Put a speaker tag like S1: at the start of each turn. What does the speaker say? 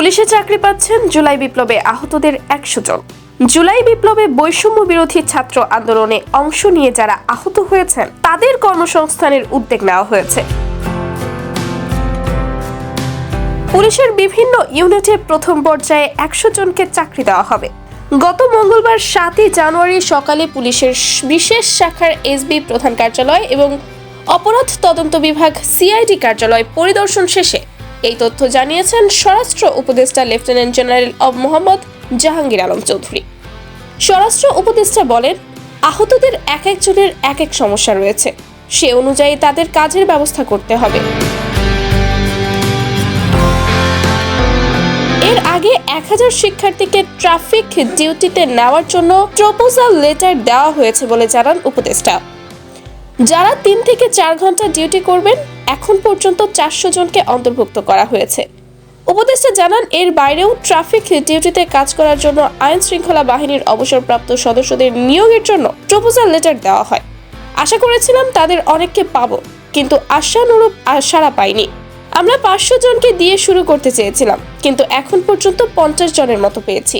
S1: পুলিশে চাকরি পাচ্ছেন জুলাই বিপ্লবে আহতদের একশো জন। জুলাই বিপ্লবে বৈষম্য বিরোধী ছাত্র আন্দোলনে অংশ নিয়ে যারা আহত হয়েছেন, তাদের কর্মসংস্থানের উদ্যোগ নেওয়া হয়েছে। পুলিশের বিভিন্ন ইউনিটে প্রথম পর্যায়ে একশো জনকে চাকরি দেওয়া হবে। গত মঙ্গলবার সাতই জানুয়ারি সকালে পুলিশের বিশেষ শাখার এসবি প্রধান কার্যালয় এবং অপরাধ তদন্ত বিভাগ সিআইডি কার্যালয় পরিদর্শন শেষে এই তথ্য জানিয়েছেন স্বরাষ্ট্র উপদেষ্টা লেফটেন্যান্ট জেনারেল অব মোহাম্মদ জাহাঙ্গীর আলম চৌধুরী। স্বরাষ্ট্র উপদেষ্টা বলেন, আহতদের এক একজনের এক এক সমস্যা রয়েছে। সে অনুযায়ী তাদের কাজের ব্যবস্থা করতে হবে। এর আগে এক হাজার শিক্ষার্থীকে ট্রাফিক ডিউটিতে নেওয়ার জন্য প্রপোজাল লেটার দেওয়া হয়েছে বলে জানান উপদেষ্টা। যারা তিন থেকে চার ঘণ্টা ডিউটি করবেন এখন পর্যন্ত চারশো জনকে অন্তর্ভুক্ত করা হয়েছে। উপদেষ্টা জানান, এর বাইরেও ট্রাফিক ডিউটিতে কাজ করার জন্য আইন শৃঙ্খলা বাহিনীর অবসরপ্রাপ্ত সদস্যদের নিয়োগের জন্য প্রপোজাল লেটার দেওয়া হয়। আশা করেছিলাম তাদের অনেককে পাবো, কিন্তু আশানুরূপ সাড়া পাইনি। আমরা পাঁচশো জনকে দিয়ে শুরু করতে চেয়েছিলাম, কিন্তু এখন পর্যন্ত পঞ্চাশ জনের মতো পেয়েছি।